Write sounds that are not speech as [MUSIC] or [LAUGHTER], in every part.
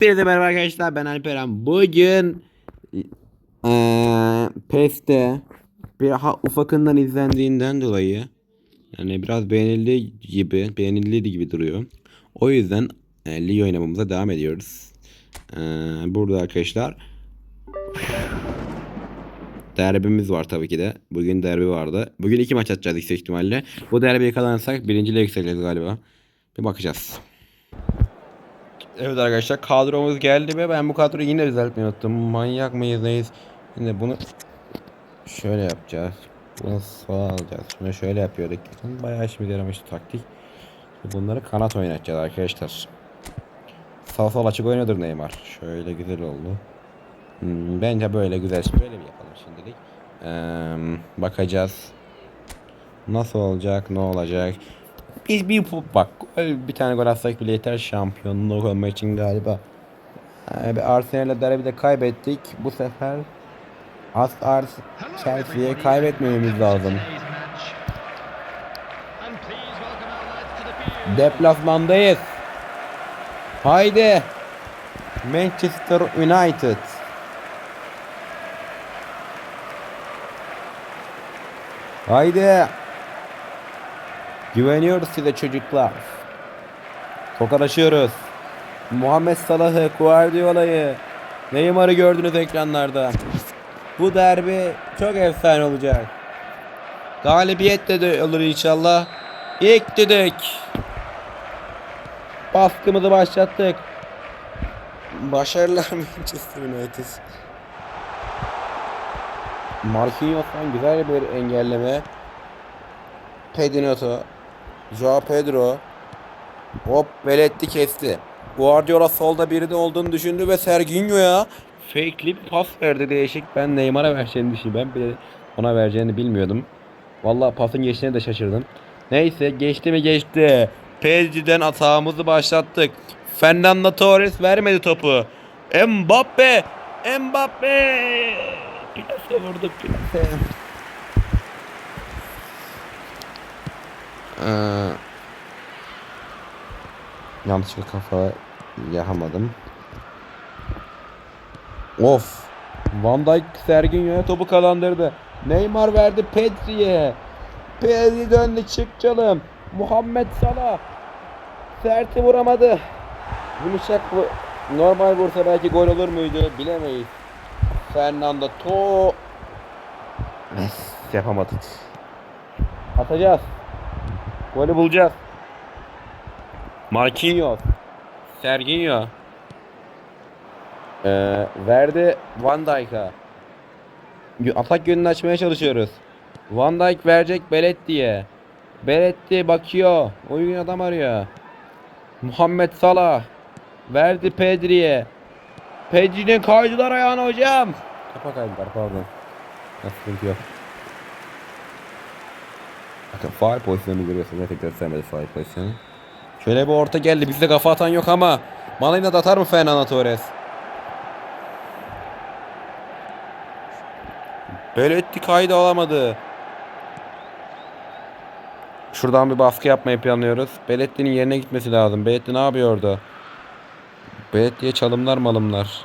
Hepinize merhaba arkadaşlar ben Alperen. Bugün eee PES'te bir ha, ufakından izlendiğinden dolayı yani biraz beğenildi gibi beğenildi gibi duruyor. O yüzden e, Leo oynamamıza devam ediyoruz. Eee, burada arkadaşlar derbimiz var tabii ki de. Bugün derbi vardı. Bugün iki maç atacağız yüksek ihtimalle. Bu derbiyi kazanırsak birinciliğe yükseleceğiz galiba. Bir bakacağız. Evet arkadaşlar kadromuz geldi ve ben bu kadroyu yine düzeltmeyi unuttum. Manyak mıyız neyiz? Şimdi bunu şöyle yapacağız. Bunu sağa alacağız. Şunu şöyle yapıyorduk. Bayağı işimize yaramıştı taktik. Bunları kanat oynatacağız arkadaşlar. Sağ sol açık oynadır Neymar. Şöyle güzel oldu. Hmm, bence böyle güzel. Böyle bir yapalım şimdilik. Ee, bakacağız. Nasıl olacak? Ne olacak? Biz bir bak bir tane gol atsak bile yeter şampiyonluk olmak için galiba. Ee, Arsenal'le derbide kaybettik. Bu sefer As Ars Chelsea'ye kaybetmememiz lazım. Deplasmandayız. Haydi. Manchester United. Haydi. Güveniyoruz size çocuklar. Tokalaşıyoruz. Muhammed Salah'ı, Guardiola'yı, Neymar'ı gördünüz ekranlarda. Bu derbi çok efsane olacak. Galibiyet de, de olur inşallah. İlk dedik. Baskımızı başlattık. Başarılar Manchester United. Marquinhos'tan güzel bir engelleme. Pedinotto. Joao Pedro. Hop Veletti kesti. Guardiola solda biri de olduğunu düşündü ve Serginho'ya fake'li bir pas verdi değişik. Ben Neymar'a vereceğini düşündüm. Ben bile ona vereceğini bilmiyordum. Vallahi pasın geçtiğine de şaşırdım. Neyse geçti mi geçti. Pedri'den atağımızı başlattık. Fernando Torres vermedi topu. Mbappe! Mbappe! Plase vurdu plase. Ee, yanlışlıkla kafa yakamadım. Of. Van Dijk Serginho'ya topu kalandırdı. Neymar verdi Pedri'ye. Pedri döndü çık canım. Muhammed Salah. Serti vuramadı. Yumuşak bu. Normal vursa belki gol olur muydu bilemeyiz. Fernando To. Mes yapamadık. Atacağız. Golü bulacağız. Marquinhos. Serginho. Ee, verdi Van Dijk'a. Atak yönünü açmaya çalışıyoruz. Van Dijk verecek Beletti'ye. Beletti bakıyor. Oyun adam arıyor. Muhammed Salah. Verdi Pedri'ye. Pedri'nin kaydılar ayağına hocam. Kafa kaydılar pardon. Sıkıntı yok. Bakın faal pozisyonunu görüyorsunuz. Ne tek göstermedi faal pozisyonu. Şöyle bir orta geldi. Bizde kafa atan yok ama. Yine de atar mı Fernando Torres? Belletti kaydı alamadı. Şuradan bir baskı yapmayı planlıyoruz. Belletti'nin yerine gitmesi lazım. Belletti ne yapıyor orada? Belletti'ye çalımlar malımlar.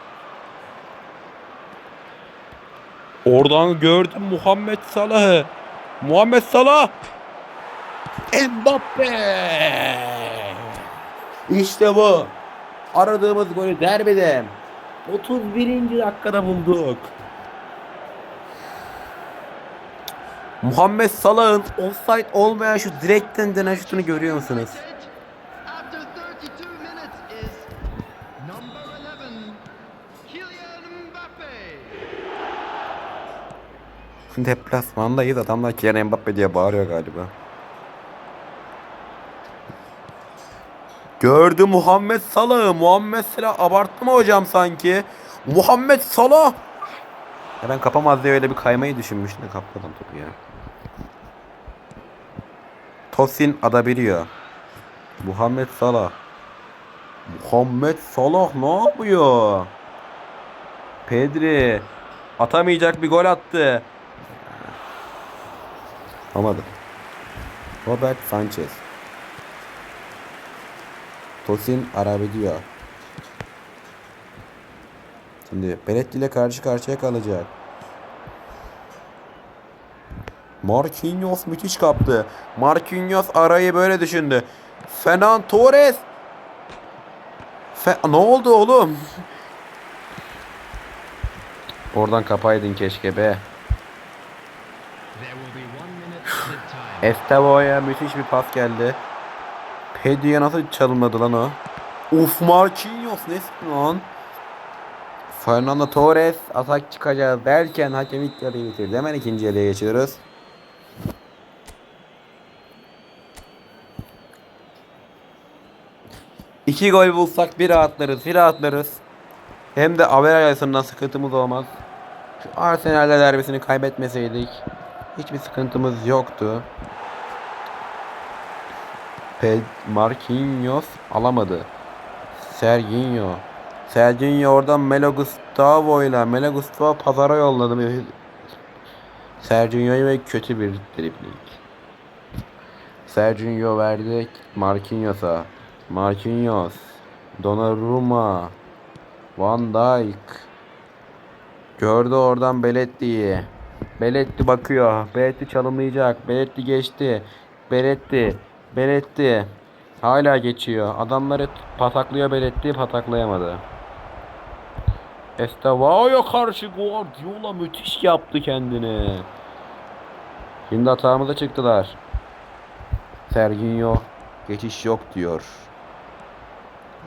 Oradan gördüm Muhammed Salah'ı. Muhammed Salah. Mbappe. İşte bu. Aradığımız golü derbide. 31. dakikada bulduk. Muhammed Salah'ın offside olmayan şu direkten denen şutunu görüyor musunuz? After 32 minutes is number 11, Kylian Mbappe. Deplasmandayız adamlar Kylian Mbappe diye bağırıyor galiba. Gördü Muhammed Salah'ı. Muhammed Salah abarttı mı hocam sanki? Muhammed Salah! Ya ben kapamaz diye öyle bir kaymayı düşünmüştüm de kapladım topu ya. Tosin adabiliyor. Muhammed Salah. Muhammed Salah ne yapıyor? Pedri atamayacak bir gol attı. Olmadı. Robert Sanchez. Tosin Arabediyor. Şimdi Beretti ile karşı karşıya kalacak. Marquinhos müthiş kaptı. Marquinhos arayı böyle düşündü. Fernan Torres. Fe ne oldu oğlum? Oradan kapaydın keşke be. [SIGHS] Estevo'ya müthiş bir pas geldi. Pedri'ye nasıl çalınmadı lan o? Uf Marquinhos nesin lan? Fernando Torres atak çıkacağız derken hakem ilk yarıyı bitirdi. Hemen ikinci yarıya geçiyoruz. İki gol bulsak bir rahatlarız, bir rahatlarız. Hem de averaj açısından sıkıntımız olmaz. Şu Arsenal'de derbisini kaybetmeseydik hiçbir sıkıntımız yoktu. Pe Marquinhos alamadı. Serginho. Serginho oradan Melo Gustavo ile Melo Gustavo pazara yolladı. Serginho'yu ve kötü bir dribling. Serginho verdi Marquinhos'a. Marquinhos. Donnarumma. Van Dijk. Gördü oradan Beletti'yi. Beletti bakıyor. Beletti çalımlayacak. Beletti geçti. Beletti. Beletti. Hala geçiyor. Adamları pataklıyor Beletti. Pataklayamadı. Estevao karşı Guardiola müthiş yaptı kendini. Şimdi hatamıza çıktılar. Serginho geçiş yok diyor.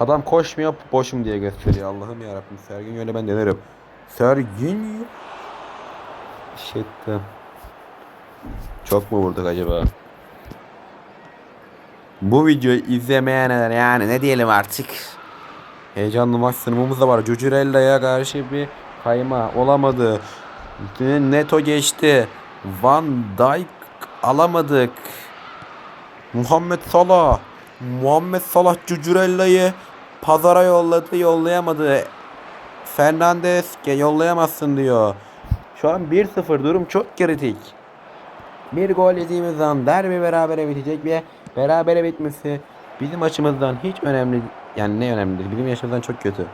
Adam koşmuyor boşum diye gösteriyor. Allah'ım yarabbim Serginho ile ben denerim. Serginho. Shit'ti. Çok mu vurduk acaba? Bu videoyu izlemeyenler yani ne diyelim artık. Heyecanlı maç sunumumuz da var. Cucurella'ya karşı bir kayma olamadı. Neto geçti. Van Dijk alamadık. Muhammed Salah. Muhammed Salah Cucurella'yı pazara yolladı, yollayamadı. Fernandez "Ge- yollayamazsın diyor. Şu an 1-0 durum çok kritik. Bir gol yediğimiz zaman derbi berabere bitecek ve berabere bitmesi bizim açımızdan hiç önemli yani ne önemli değil bizim yaşımızdan çok kötü.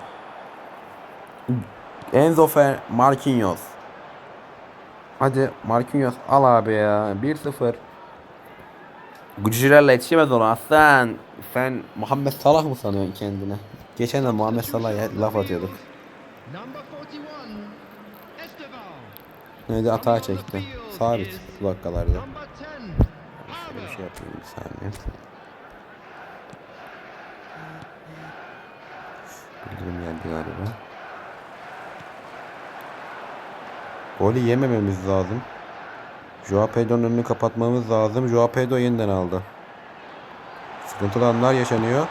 Enzo Fer Marquinhos. Hadi Marquinhos al abi ya 1-0. Gucci'lerle yetişemez onu aslan. Sen Muhammed Salah mı sanıyorsun kendine? Geçen de Muhammed Salah'a laf atıyorduk. Number 41, Estevao. Neydi atağa çekti. Sabit bu dakikalarda. Number 10, Şöyle bir şey yapayım bir saniye. Bildirim geldi galiba. Golü yemememiz lazım. Joao Pedro'nun önünü kapatmamız lazım. Joao Pedro yeniden aldı. Sıkıntılı anlar yaşanıyor.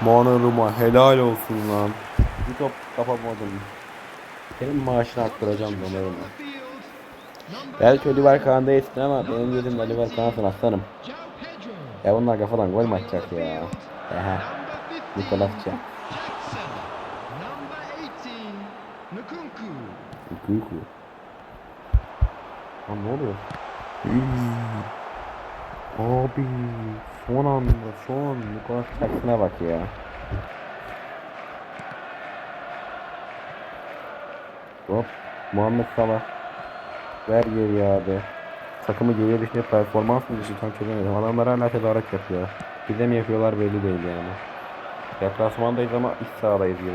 Monaruma helal olsun lan. Bir top kapamadım. Senin maaşını arttıracağım Monaruma. Belki Oliver Kahn değilsin ama benim gözümde Oliver Kahn'sın aslanım. Ya bunlar kafadan gol mü atacak ya? 15, Nikolasça. Jackson. Number 18, Nkunku. Lan ne oluyor? Abi son anda son Nikolas Jackson'a bak ya. Hop Muhammed Salah. Ver geri abi. Takımı geriye düşürüyor performans mı düşüyor tam çözemedim. Adamlar hala tezahürat yapıyor. Bize mi yapıyorlar belli değil yani. Deplasmandayız ama iç sahadayız gibi.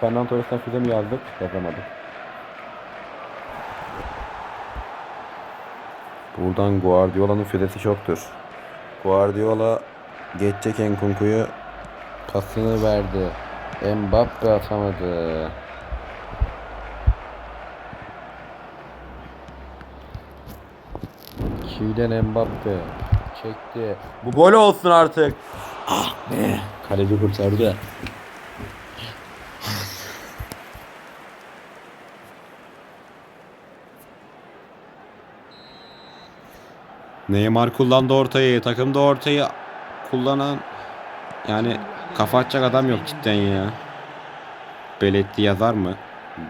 Fernando Torres'ten füze mi yazdık? Yazamadık. Buradan Guardiola'nın füzesi çoktur. Guardiola geçecek Enkunku'yu pasını verdi. Mbappe atamadı. Kylian Mbappe çekti. Bu gol olsun artık. Ah be. Kaleci kurtardı. Neymar kullandı ortayı. Takımda ortayı kullanan yani kafa atacak adam yok cidden ya. Beletti yazar mı?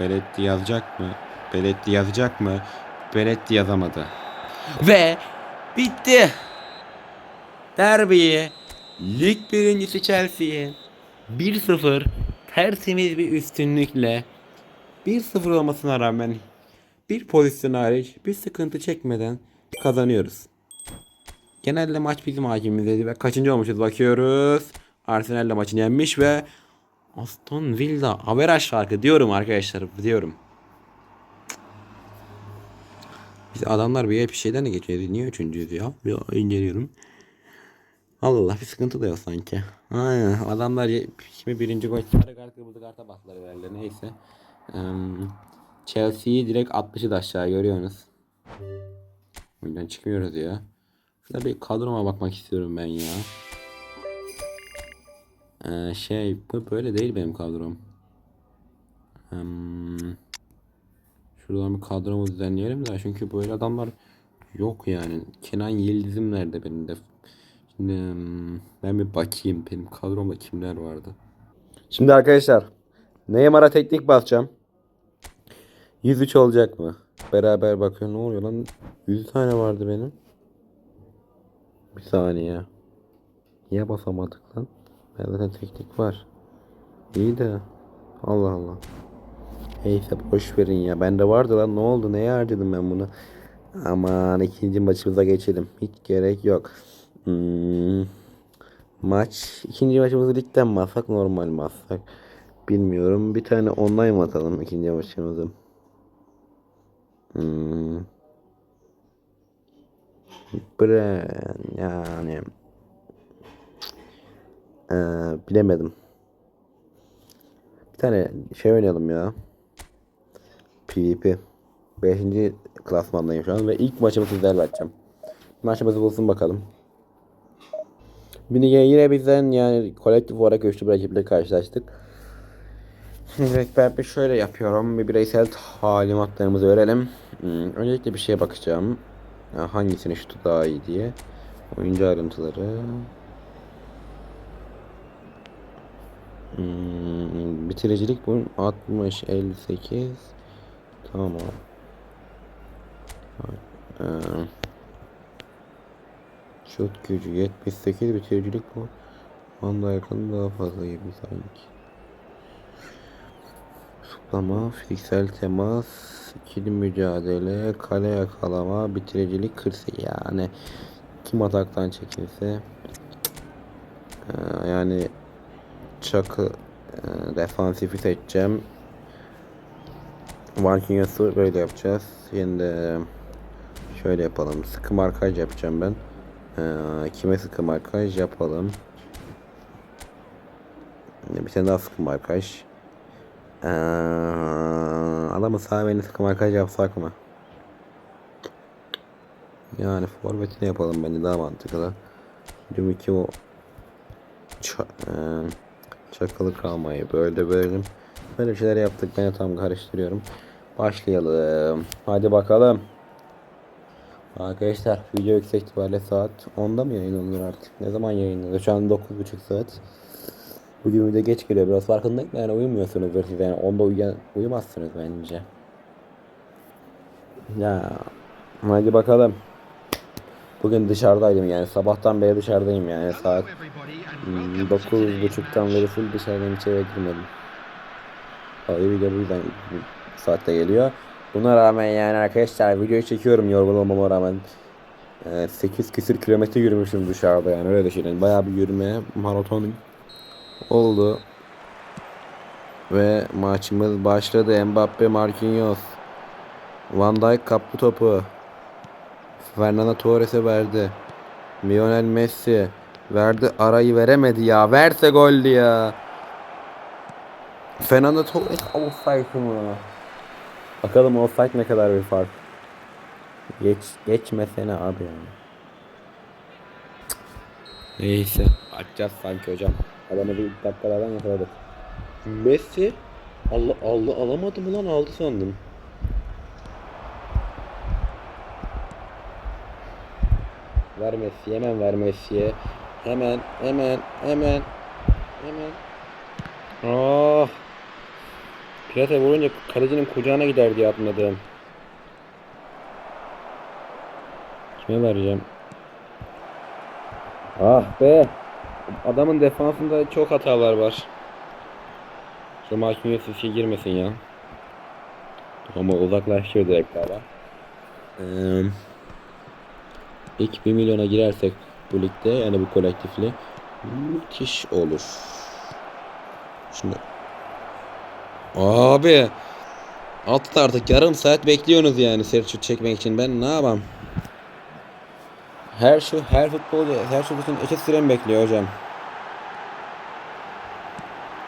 Beletti yazacak mı? Beletti yazacak mı? Beletti yazamadı. Ve bitti. Derbiyi lig birincisi Chelsea'ye 1-0 tertemiz bir üstünlükle 1-0 olmasına rağmen bir pozisyon hariç bir sıkıntı çekmeden kazanıyoruz. Genelde maç bizim hakimimizdeydi ve kaçıncı olmuşuz bakıyoruz. Arsenal maçını yenmiş ve Aston Villa averaj farkı diyorum arkadaşlar diyorum. Biz adamlar bir bir şeyden de geçiyordu. Niye üçüncüydü ya? Bir inceliyorum. Allah Allah bir sıkıntı da yok sanki. Aynen adamlar şimdi birinci gol sarı kart kırmızı karta bastılar herhalde neyse. Eee, Chelsea'yi direkt 60'ı da aşağı görüyorsunuz. Oyundan çıkmıyoruz ya. Şurada bir kadroma bakmak istiyorum ben ya. Ee, şey bu böyle değil benim kadrom. Hmm. Şuradan bir kadromu düzenleyelim de çünkü böyle adamlar yok yani. Kenan Yıldız'ım nerede benim de? Şimdi hmm, ben bir bakayım benim kadromda kimler vardı. Şimdi arkadaşlar Neymar'a teknik basacağım. 103 olacak mı? Beraber bakıyor ne oluyor lan? 100 tane vardı benim. Bir saniye. Niye basamadık lan? Ben zaten teknik var. İyi de. Allah Allah. Neyse boş verin ya. Bende vardı lan ne oldu? Neye harcadım ben bunu? Aman ikinci maçımıza geçelim. Hiç gerek yok. Hmm. Maç. ikinci maçımızı ligden mi alsak normal mi alsak? Bilmiyorum. Bir tane online atalım ikinci maçımızı? Hmm. Bre yani Ee, bilemedim. Bir tane şey oynayalım ya. PvP. 5. klasmandayım şu an ve ilk maçımı sizlerle açacağım. Maçımızı bulsun bakalım. Yine, yine bizden yani kolektif olarak güçlü bir rakiple karşılaştık. Evet ben bir şöyle yapıyorum. Bir bireysel talimatlarımızı verelim. Hmm, öncelikle bir şeye bakacağım. Ya hangisinin şutu daha iyi diye. Oyuncu ayrıntıları. Hmm, bitiricilik bu 60 58 tamam ee, şut gücü 78 bitiricilik bu anda yakın daha fazla gibi sanki. Zıplama, fiziksel temas, ikili mücadele, kale yakalama, bitiricilik 48 yani kim ataktan çekilse ee, yani Çakı e, defansifi seçeceğim. Marquinhos'u böyle yapacağız. Şimdi şöyle yapalım. Sıkı markaj yapacağım ben. E, kime sıkı markaj yapalım. Bir tane daha sıkı markaj. E, adamı sağ beni sıkı markaj yapsak mı? Yani forvetini yapalım bence daha mantıklı. Dünkü o ça, e, çakalı kalmayı böyle bölelim. Böyle şeyler yaptık. Ben tam karıştırıyorum. Başlayalım. Hadi bakalım. Arkadaşlar video yüksek ihtimalle saat 10'da mı yayınlanır artık? Ne zaman yayınlanır? Şu an 9.30 saat. Bugün video geç geliyor. Biraz farkındayım. Yani uyumuyorsunuzdur siz. Yani 10'da uyuyan, uyumazsınız bence. Ya hadi bakalım. Bugün dışarıdaydım yani sabahtan beri dışarıdayım yani saat hmm, dokuz buçuktan beri full dışarıdayım hiç eve girmedim. Hayır video bu yüzden saatte geliyor. Buna rağmen yani arkadaşlar videoyu çekiyorum yorgun olmama rağmen. Ee, 8 küsür kilometre yürümüşüm dışarıda yani öyle düşünün. Bayağı bir yürüme maraton oldu. Ve maçımız başladı. Mbappe, Marquinhos. Van Dijk kaptı topu. Fernando Torres'e verdi. Lionel Messi verdi arayı veremedi ya. Verse goldü ya. Fernando Torres offside mı? Bakalım offside ne kadar bir fark. Geç geçmesene abi yani. Neyse. Açacağız sanki hocam. Adamı bir dakikalardan yakaladık. Messi Allah Allah alamadı mı lan aldı sandım. Ver Messi'ye hemen ver Messi'ye. Hemen hemen hemen hemen. Ah. Plase vurunca kalecinin kucağına gider diye atmadım. Kime vereceğim? Ah be. Adamın defansında çok hatalar var. Şu Marquinhos işe girmesin ya. Ama uzaklaşıyor direkt galiba. Ee, ilk 1 milyona girersek bu ligde yani bu kolektifle müthiş olur. Şimdi Abi Attı artık yarım saat bekliyorsunuz yani seri şut çekmek için ben ne yapayım? Her şu her futbolcu her şut için eşit süre bekliyor hocam?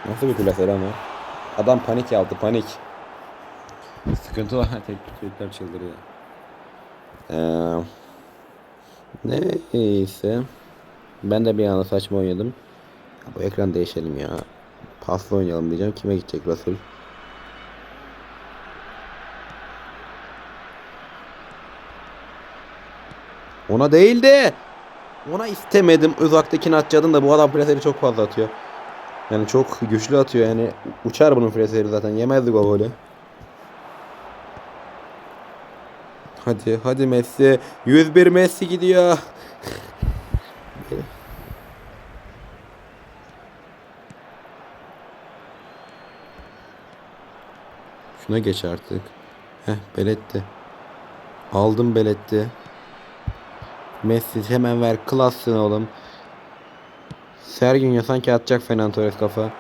Nasıl bir klas ama? Adam panik yaptı panik. Sıkıntı var [LAUGHS] tek çocuklar çıldırıyor. Ee, neyse. Ben de bir anda saçma oynadım. Bu ekran değişelim ya. Paslı oynayalım diyeceğim. Kime gidecek Rasul? Ona değildi. Ona istemedim. Uzaktakini atacaktım da bu adam preseri çok fazla atıyor. Yani çok güçlü atıyor yani. Uçar bunun preseri zaten. Yemezdik o golü. Hadi hadi Messi. 101 Messi gidiyor. Şuna geç artık. Heh Beletti. Aldım Beletti. Messi hemen ver klassın oğlum. Sergio sanki atacak Fernan Torres kafa.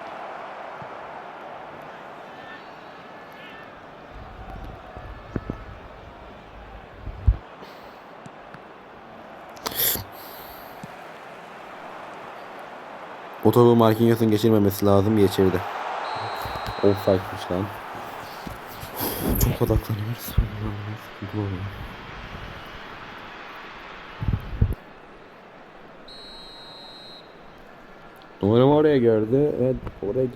O topu Marquinhos'un geçirmemesi lazım geçirdi. Offside'mış lan. Çok odaklanıyoruz. Sıkıntılı Umarım oraya gördü. Evet oraya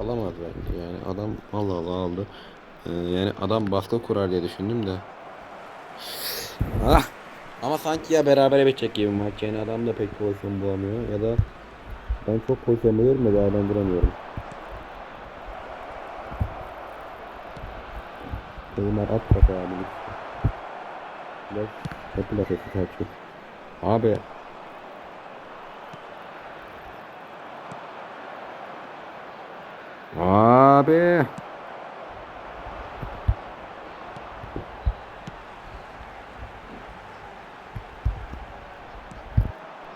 alamaz bence yani adam Allah Allah aldı. Ee, yani adam baskı kurar diye düşündüm de. Ah! Ama sanki ya beraber bitecek gibi maç yani adam da pek pozisyon bulamıyor ya da ben çok pozisyon buluyorum da değerlendiremiyorum. Neymar at kafa abi. Biraz yapı lafesi kaçıyor. Abi Abi.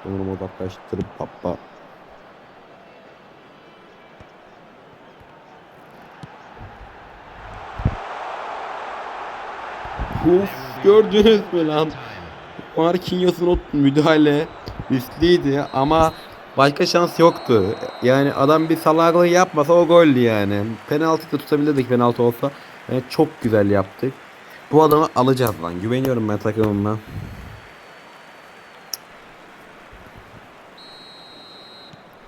Sanırım odaklaştırıp papa. Uf, gördünüz mü lan? Marquinhos'un o müdahale riskliydi ama başka şans yoktu. Yani adam bir salaklığı yapmasa o goldü yani. Penaltı da tutabilirdik penaltı olsa. Yani çok güzel yaptık. Bu adamı alacağız lan. Güveniyorum ben takımıma.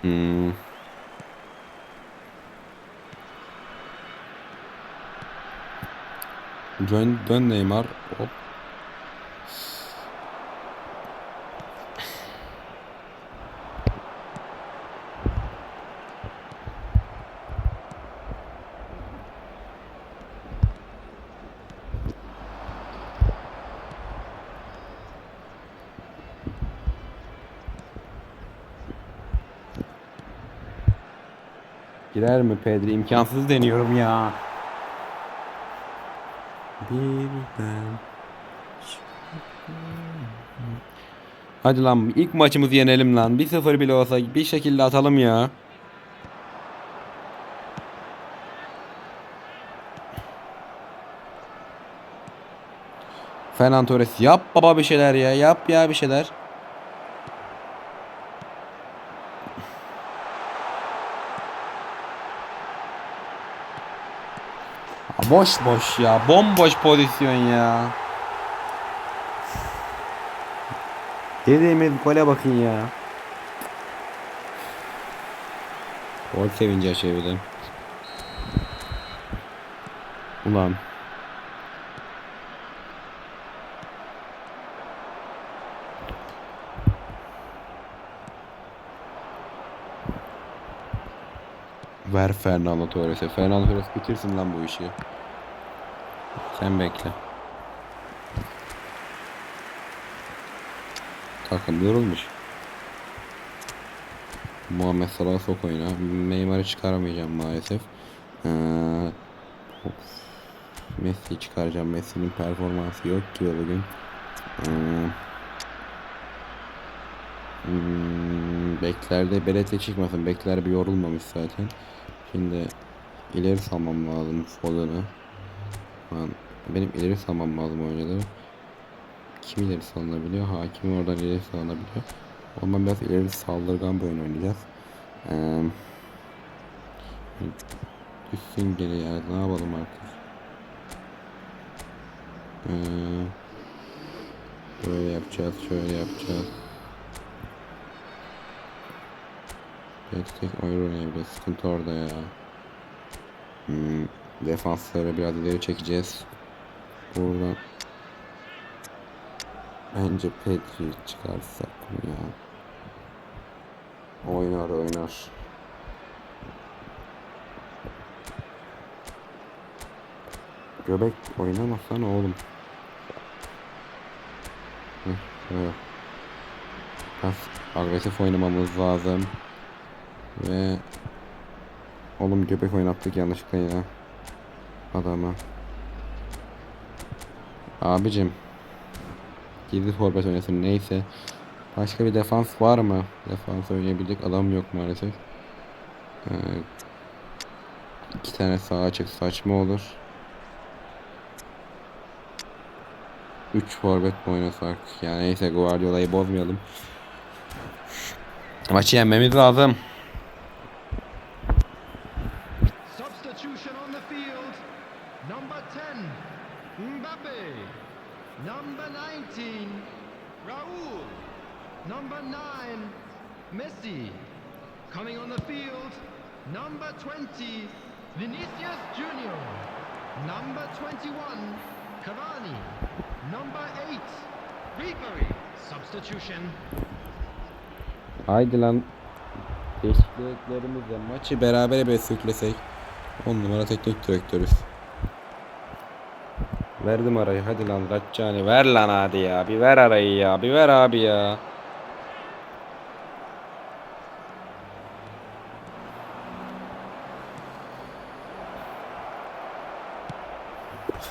Hmm. Dön, dön Neymar. Hop. Girer mi Pedri? İmkansız deniyorum ya. Bir ben. Hadi lan ilk maçımızı yenelim lan. 1-0 bile olsa bir şekilde atalım ya. Fernan Torres yap baba bir şeyler ya. Yap ya bir şeyler. Boş boş ya. Bomboş pozisyon ya. Dediğimiz gole bakın ya. Gol sevinci açabilirim. Ulan. Ver Fernando Torres'e. Fernando Torres bitirsin lan bu işi. Sen bekle. Takım yorulmuş. Muhammed Salah sok oyuna. Neymar'ı çıkaramayacağım maalesef. Ee. Messi çıkaracağım. Messi'nin performansı yok gibi bugün. Ee, hmm, beklerde Belete çıkmasın. Bekler bir yorulmamış zaten. Şimdi ileri salmam lazım Foden'ı. Benim ileri salmam lazım oyuncuları. Kim ileri salınabiliyor? Hakim oradan ileri salınabiliyor. O zaman biraz ileri saldırgan bir oyun oynayacağız. Ee, Düşsün geri ya ne yapalım artık. Ee, böyle yapacağız şöyle yapacağız. Tek tek oyun oynayabiliriz sıkıntı orada ya. Hmm, defansları biraz ileri çekeceğiz. Buradan Bence Pedri çıkarsak mı ya? Oynar oynar. Göbek oynamasana oğlum. Heh. Biraz agresif oynamamız lazım. Ve Oğlum göbek oynattık yanlışlıkla ya. Adama. Abicim. Gizli forvet oynasın neyse. Başka bir defans var mı? Defans oynayabilecek adam yok maalesef. Ee, iki tane sağ açık saçma olur. 3 forvet mi oynasak? Yani neyse Guardiola'yı bozmayalım. Maçı yenmemiz lazım. Substitution on the field. Number 10, Mbappe. Number 19, Raul. Number 9, Messi. Coming on the field, number 20, Vinicius Junior. Number 21, Cavani. Number 8, Ribery. Substitution. Haydi lan. Değişikliklerimizle maçı beraber bir sürüklesek. 10 numara teknik direktörüz. Verdim arayı hadi lan Raccani ver lan hadi ya bir ver arayı ya bir ver abi ya.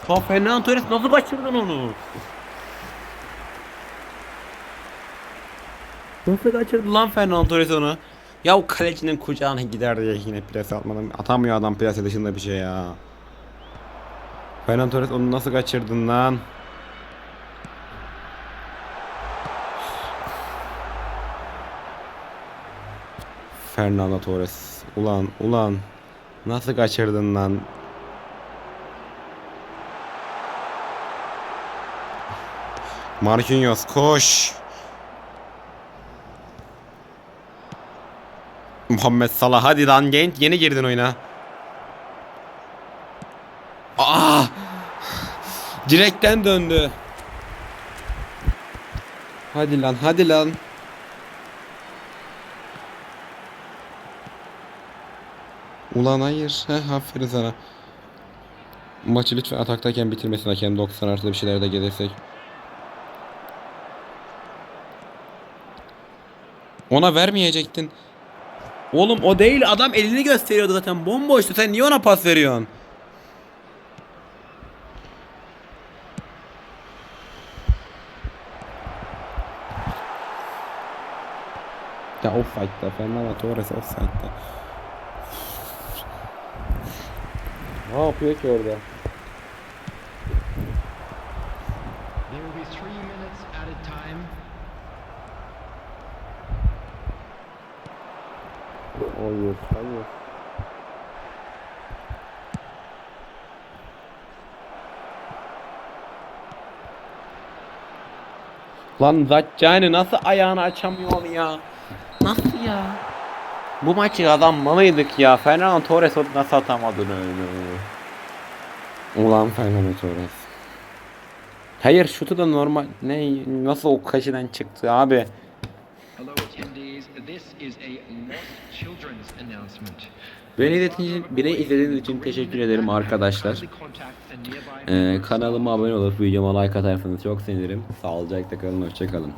Ha Fernando Torres nasıl kaçırdın onu? Nasıl kaçırdı lan Fernando Torres onu? Ya o kalecinin kucağına gider diye yine pres atmadım. Atamıyor adam pres dışında bir şey ya. Fernando Torres onu nasıl kaçırdın lan? Fernando Torres. Ulan ulan. Nasıl kaçırdın lan? Marquinhos koş. Muhammed Salah hadi lan genç yeni girdin oyuna. Aa! Direkten döndü. Hadi lan hadi lan. Ulan hayır. Heh, aferin sana. Maçı lütfen ataktayken bitirmesin hakem 90 artı bir şeyler de gelirsek. Ona vermeyecektin. Oğlum o değil adam elini gösteriyordu zaten bomboştu sen niye ona pas veriyorsun? Ya offside'da Fernando Torres offside'da. Ne yapıyor ki orada? Hayır, hayır. Lan Zaccani nasıl ayağını açamıyor ya? Nasıl ya? Bu maçı kazanmalıydık ya. Fernando Torres nasıl atamadın öyle? Ulan Fernando Torres. Hayır şutu da normal. Ne nasıl o kaşıdan çıktı abi? Beni izlediğiniz, beni izlediğiniz için teşekkür ederim arkadaşlar. Ee, kanalıma abone olup videoma like atarsanız çok sevinirim. Sağlıcakla kalın, hoşçakalın.